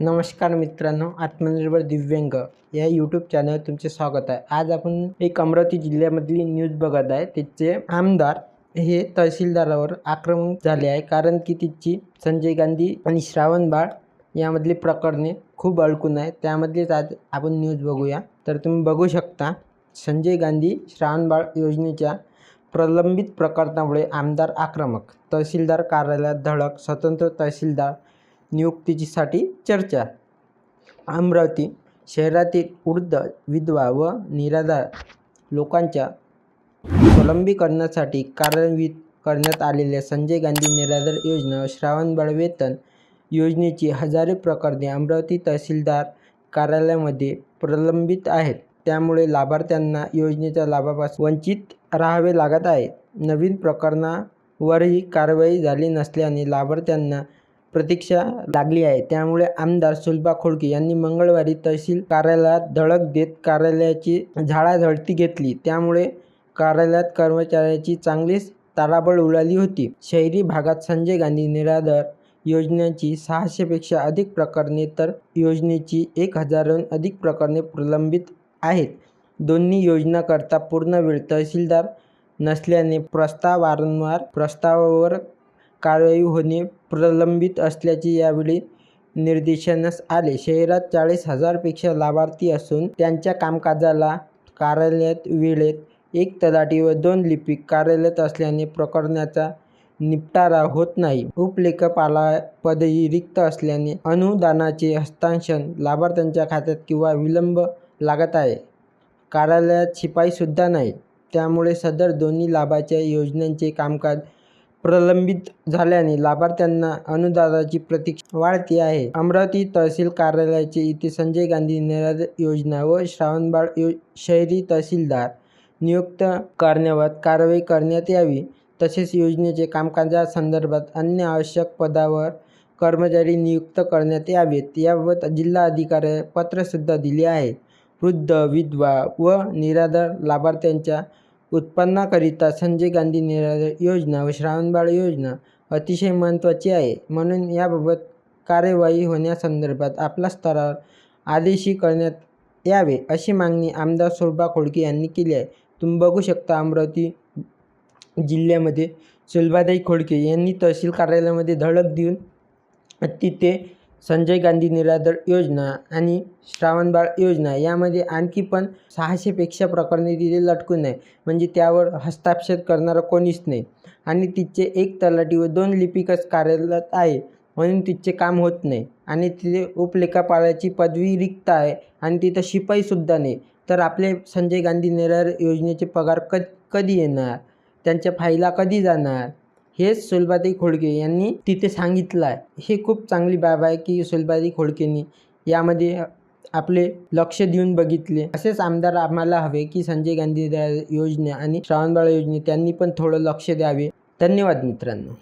नमस्कार मित्रांनो आत्मनिर्भर दिव्यांग या यूट्यूब चॅनलवर तुमचे स्वागत आहे. आज आपण एक अमरावती जिल्ह्यामधली न्यूज बघत आहे. तिचे आमदार हे तहसीलदारावर आक्रमक झाले आहे कारण की तिची संजय गांधी आणि श्रावण बाळ यामधली प्रकरणे खूप अडकून आहे. त्यामधलीच आज आपण न्यूज बघूया. तर तुम्ही बघू शकता संजय गांधी श्रावण बाळ योजनेच्या प्रलंबित प्रकरणामुळे आमदार आक्रमक. तहसीलदार कार्यालयात धडक स्वतंत्र तहसीलदार नियुक्तीसाठी चर्चा. अमरावती शहरातील वृद्ध विधवा व निराधार लोकांच्या प्रलंबीकरणासाठी कार्यान्वित करण्यात आलेल्या संजय गांधी निराधार योजना श्रावणबाळ वेतन योजनेची हजारो प्रकरणे अमरावती तहसीलदार कार्यालयामध्ये प्रलंबित आहेत. त्यामुळे लाभार्थ्यांना योजनेच्या लाभापासून वंचित राहावे लागत आहे. नवीन प्रकरणावरही कारवाई झाली नसल्याने लाभार्थ्यांना प्रतीक्षा लागली आहे. त्यामुळे आमदार सुलभा खोडके यांनी मंगळवारी तहसील कार्यालयात धडक देत कार्यालयाची झाडाझडती घेतली. त्यामुळे कार्यालयात कर्मचाऱ्याची चांगलीच ताराबळ उडाली होती. शहरी भागात संजय गांधी निराधार योजनेची सहाशेपेक्षा अधिक प्रकरणे तर योजनेची एक हजारहून अधिक प्रकरणे प्रलंबित आहेत. दोन्ही योजनाकरता पूर्णवेळ तहसीलदार नसल्याने प्रस्ताव वारंवार प्रस्तावावर कारवाई होणे प्रलंबित असल्याचे यावेळी निर्देशनास आले. शहरात चाळीस हजारपेक्षा लाभार्थी असून त्यांच्या कामकाजाला कार्यालयात वेळेत एक तलाठी व दोन लिपिक कार्यरत असल्याने प्रकरणाचा निपटारा होत नाही. उपलेखपाला पदही रिक्त असल्याने अनुदानाचे हस्तांतरण लाभार्थ्यांच्या खात्यात किंवा विलंब लागत आहे. कार्यालयात शिपाईसुद्धा नाही. त्यामुळे सदर दोन्ही लाभाच्या योजनांचे कामकाज प्रलंबित झाल्याने लाभार्थ्यांना अनुदानाची प्रतीक्षा वाढती आहे. अमरावती तहसील कार्यालयाचे इथे संजय गांधी निराधार योजना व श्रावणबाळ यो शहरी तहसीलदार नियुक्त करण्यावर कारवाई करण्यात यावी. तसेच योजनेचे कामकाजासंदर्भात अन्य आवश्यक पदावर कर्मचारी नियुक्त करण्यात यावेत. याबाबत जिल्हाधिकारी पत्रसुद्धा दिले आहे. वृद्ध विधवा व निराधार लाभार्थ्यांच्या उत्पन्नाकरिता संजय गांधी निराधार योजना व श्रावणबाळ योजना अतिशय महत्त्वाची आहे. म्हणून याबाबत कार्यवाही होण्यासंदर्भात आपल्या स्तरावर आदेशी करण्यात यावे अशी मागणी आमदार सुलभा खोडके यांनी केली आहे. तुम्ही बघू शकता अमरावती जिल्ह्यामध्ये सुलभाताई खोडके यांनी तहसील कार्यालयामध्ये धडक देऊन तिथे संजय गांधी निराधार योजना आणि श्रावणबाळ योजना यामध्ये आणखी पण सहाशेपेक्षा प्रकरणे तिथे लटकून आहे म्हणजे त्यावर हस्ताक्षर करणारं कोणीच नाही. आणि तिचे एक तलाठी व दोन लिपिकच कार्यरत आहे. म्हणून तिचे काम होत नाही. आणि तिथे उपलेखापालाची पदवी रिक्त आहे आणि तिथं शिपाईसुद्धा नाही. तर आपले संजय गांधी निराधार योजनेचे पगार क कधी येणार? त्यांच्या फाईला कधी जाणार? हेच सुलभाताई खोडके यांनी तिथे सांगितलं आहे. हे खूप चांगली बाब आहे की सुलभाताई खोडकेंनी यामध्ये आपले लक्ष देऊन बघितले. असेच आमदार आम्हाला हवे की संजय गांधी योजना आणि श्रावणबाळ योजने त्यांनी पण थोडं लक्ष द्यावे. धन्यवाद मित्रांनो.